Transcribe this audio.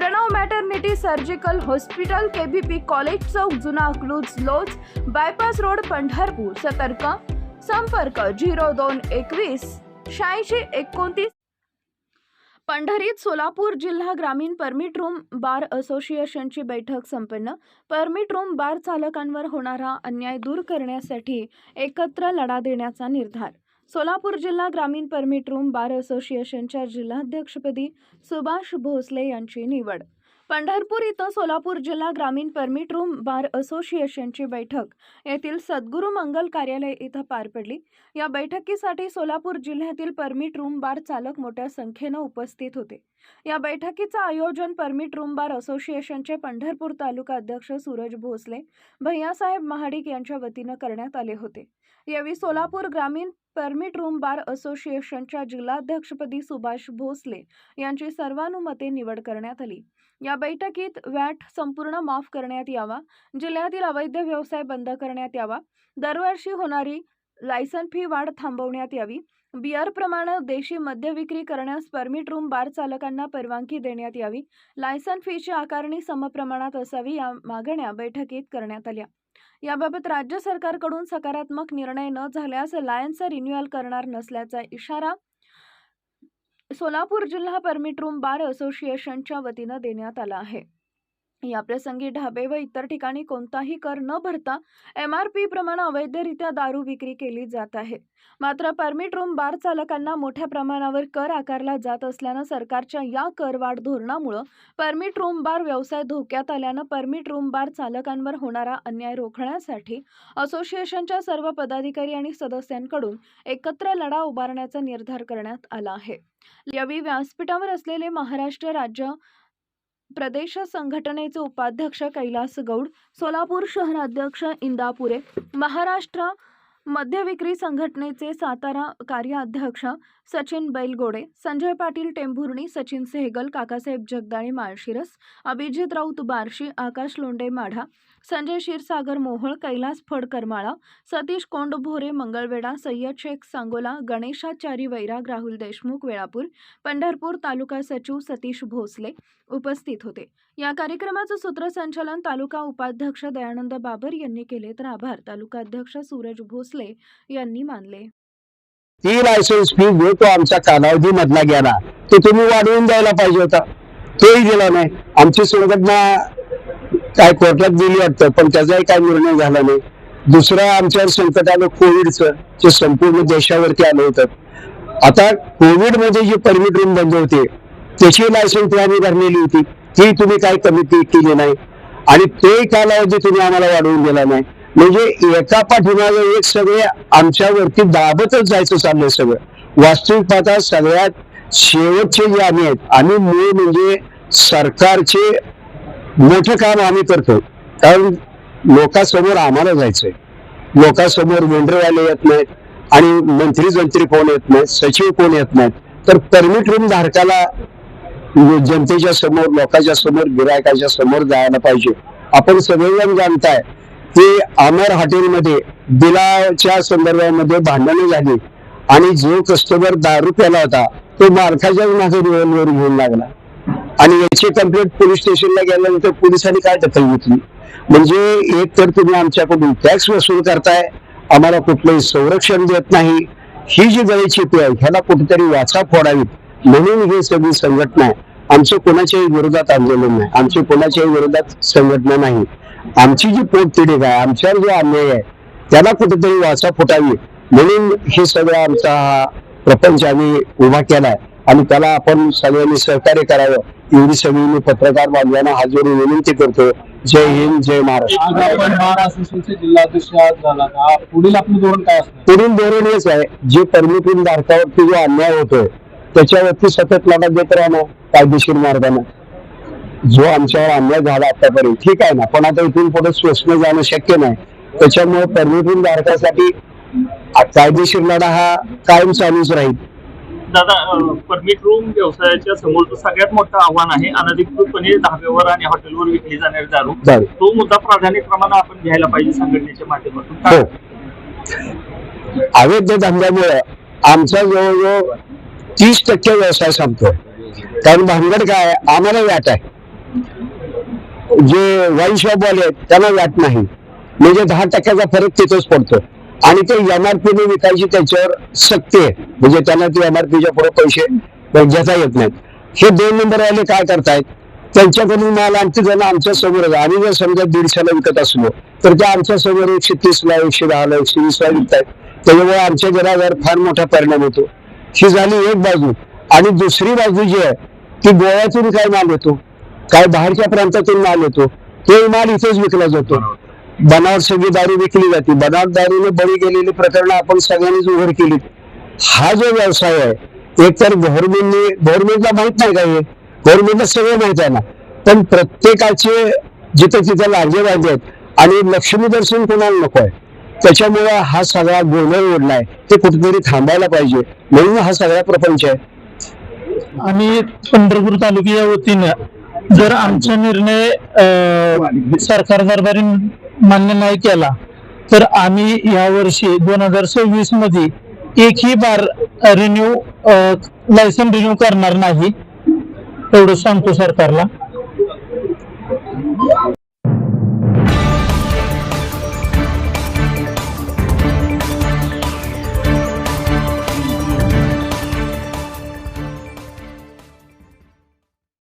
Pranav maternity surgical hospital KBP college चौक जुना अकलूज लोज bypass road Pandharpur. सतर्क. संपर्क झिरो दोन एकवीस शहाऐंशी एकोणतीस. पंढरीत सोलापूर जिल्हा ग्रामीण परमिट रूम बार असोसिएशनची बैठक संपन्न. परमिट रूम बार चालकांवर होणारा अन्याय दूर करण्यासाठी एकत्र लढा देण्याचा निर्धार. सोलापूर जिल्हा ग्रामीण परमिट रूम बार असोसिएशनच्या जिल्हाध्यक्षपदी सुभाष भोसले यांची निवड. पंढरपूर इथं सोलापूर जिल्हा ग्रामीण परमिट रूम बार असोसिएशनची बैठक. येथील सद्गुरू मंगल कार्यालय इथं पार पडली. या बैठकीसाठी सोलापूर जिल्ह्यातील परमिट रूम बार चालक मोठ्या संख्येनं उपस्थित होते. या बैठकीचं आयोजन परमिट रूम बार असोसिएशनचे पंढरपूर तालुका अध्यक्ष सूरज भोसले भैयासाहेब महाडिक यांच्या वतीनं करण्यात आले होते. यावेळी सोलापूर ग्रामीण परमिट रूम बार असोसिएशनच्या जिल्हाध्यक्षपदी सुभाष भोसले यांची सर्वानुमते निवड करण्यात आली. या बैठकीत वॅट संपूर्ण माफ करण्यात यावा जिल्ह्यातील अवैध व्यवसाय बंद करण्यात यावा दरवर्षी होणारी लायसन फी वाढ थांबवण्यात यावी बियरप्रमाणे देशी मद्य विक्री करण्यास परमिट रूम बार चालकांना परवानगी देण्यात यावी लायसन फीची आकारणी समप्रमाणात असावी या मागण्या बैठकीत करण्यात आल्या. याबाबत राज्य सरकारकडून सकारात्मक निर्णय न झाल्यास लायन्सचा रिन्युअल करणार नसल्याचा इशारा सोलापूर जिल्हा परमिट रूम बार असोसिएशनच्या वतीनं देण्यात आला आहे. याप्रसंगी ढाबे व इतर ठिकाणी कोणताही कर न भरता एम आर पी प्रमाणे अवैधरित्या दारू विक्री केली जात आहे. मात्र परमिट रूम बार चालकांना मोठ्या प्रमाणावर कर आकारला जात असल्यानं सरकारच्या या करवाढ धोरणामुळं परमिट रूम बार व्यवसाय धोक्यात आल्यानं परमिट रूम बार चालकांवर होणारा अन्याय रोखण्यासाठी असोसिएशनच्या सर्व पदाधिकारी आणि सदस्यांकडून एकत्र लढा उभारण्याचा निर्धार करण्यात आला आहे. यावेळी व्यासपीठावर असलेले महाराष्ट्र राज्य प्रदेश संघटनेचे उपाध्यक्ष कैलास गौड सोलापूर शहराध्यक्ष इंदापुरे महाराष्ट्र मद्य विक्री संघटनेचे सातारा कार्याध्यक्ष सचिन बैलगोडे संजय पाटील टेंभुर्णी सचिन सेहगल काकासाहेब जगदाळे माळशिरस अभिजित राऊत बार्शी आकाश लोंडे माढा संजय क्षीरसागर मोहोळ कैलास फड करमाळा सतीश कोंडभोरे मंगळवेढा सय्यद शेख सांगोला गणेशाचारी वैराग राहुल देशमुख वेळापूर पंढरपूर तालुका सचिव सतीश भोसले उपस्थित होते. या कार्यक्रमाचं सूत्रसंचालन तालुका उपाध्यक्ष दयानंद बाबर यांनी केले तर आभार. तालुकाध्यक्ष सूरज भोसले यांनी मानले. ती लायसन्स फी जो तो कालावधी मधला गेला. तो तुम्ही वाढवून द्यायला पाहिजे होता. तोही दिला नाही. आमची संघटना काय कोर्टात गेली वाटतं पण त्याचाही काय निर्णय झाला नाही. दुसरं आमच्यावर संकट आलं कोविडचं जे संपूर्ण देशावरती आलं होतं. आता कोविडमध्ये जी परमिट रूम बंद होते त्याची लायसन्स फी आम्ही भरलेली होती. ती तुम्ही काय कमी केली नाही. आणि ते कालावधी तुम्ही आम्हाला वाढवून दिला नाही. म्हणजे एका पाठीमागे एक सगळे आमच्यावरती दाबतच जायचं चाललंय सगळं. वास्तविक पाहता सगळ्यात शेवटचे जे आम्ही आहेत आम्ही मूळ म्हणजे सरकारचे मोठं काम आम्ही करतो कारण लोकांसमोर आम्हाला जायचंय. लोकांसमोर मेंढरवाले येत नाहीत आणि मंत्री जंत्री कोण येत नाहीत सचिव कोण येत नाहीत. तर परमिट रूम धारकाला म्हणजे जनतेच्या समोर लोकांच्या समोर गिरायकाच्या समोर जायला पाहिजे. आपण सगळेजण जाणताय. की अमर हॉटेलमध्ये बिलाच्या संदर्भामध्ये भांडणं झाली आणि जो कस्टमर दारू प्याला होता तो मालकाच्याच माझं रिव्हॉल्वर घेऊन लागला. आणि याची कंप्लेंट पोलीस स्टेशनला गेल्यानंतर पोलिसांनी काय दखल घेतली? म्हणजे एक तर तुम्ही आमच्याकडून टॅक्स वसूल करताय आम्हाला कुठलंही संरक्षण देत नाही. ही जी गळीची आहे ह्याला कुठेतरी वाचा फोडावीत. म्हणून ही सगळी संघटना आहे आमचं कोणाच्याही विरोधात आंदोलन नाही. आमची कोणाच्याही विरोधात संघटना नाही. आमची जी पोटतिडीक आहे आमच्यावर जो अन्याय आहे त्याला कुठेतरी वाचा फुटावी. म्हणून हे सगळं आमचा हा प्रपंच आम्ही उभा केलाय. आणि त्याला आपण सगळ्यांनी सहकार्य करावं. एवढी सगळी मी पत्रकार बांधवांना जोडून विनंती करतो. जय हिंद जय महाराष्ट्र. पुढील आपलं धोरण काय असणार? पुढील धोरण हेच आहे. जे परमिटिंग धारकावरती जो अन्याय होतोय त्याच्यावरती सतत लढा देत राहणं कायदेशीर मार्गाने. जो आमच्यावर अन्याय झाला आतापर्यंत ठीक आहे ना? पण आता इथून पुढे स्वप्न जाणं शक्य नाही. त्याच्यामुळे परमिटिंग धारकासाठी कायदेशीर लढा हा कायम चालूच राहील. दादा परमिट रूम व्यवसायाच्या समोरचं सगळ्यात मोठं आव्हान आहे अनधिकृतपणे धाब्यावर आणि हॉटेलवर विकली जाणारी दारू. तो मुद्दा प्राधान्यक्रमाने आपण घ्यायला पाहिजे संघटनेच्या माध्यमातून. हो? अवैध धंद्यामुळे आमचा जवळजवळ तीस टक्के व्यवसाय संपतो कारण भानगड काय? आम्हाला व्याट आहे. जे वाईन शॉप वाले आहेत त्यांना व्याट नाही. म्हणजे दहा टक्क्याचा फरक तिथेच पडतो. आणि ते एमआरपीने विकायची त्याच्यावर सक्ती आहे. म्हणजे त्यांना ते एमआरपीच्या पुढे पैसे घेता येत नाहीत. हे दोन नंबर वाले काय करतायत? त्यांच्याकडून माल आणखी जण आमच्यासमोर आहे. आम्ही जर समजा दीडशेला विकत असलो तर ते आमच्यासमोर एकशे तीसला एकशे दहाला एकशे वीसला विकतायत. त्याच्यामुळे आमच्या घरावर फार मोठा परिणाम होतो. ही झाली एक बाजू. आणि दुसरी बाजू जी आहे ती गोव्यातून काय माल येतो? काय बाहेरच्या प्रांतातून माल येतो तो माल इथेच विकला जातो. बनावट सगळी दारू विकली जाते. बनावट दारूने बळी गेलेली प्रकरणं आपण सगळ्यांनीच उघड केली हा जो व्यवसाय आहे एक तर गव्हर्नमेंटने गव्हर्नमेंटला माहीत नाही का हे? गव्हर्नमेंटला सगळं माहीत आहे ना. पण प्रत्येकाचे जिथे तिथे लांजे वाजे आहेत आणि लक्ष्मी दर्शन कोणाला नको आहे? त्याच्यामुळे हा सगळा गोंधळ ओढलाय ते कुठेतरी थांबायला पाहिजे. म्हणून हा सगळा प्रपंच आहे. आणि पंढरपूर तालुक्याच्या वतीनं जर आमचा निर्णय सरकार दरबारी मान्य नाही केला तर आम्ही या वर्षी दोन हजार सव्वीसमध्ये एकही बार रिन्यू लायसन रिन्यू करणार नाही एवढं सांगतो सरकारला.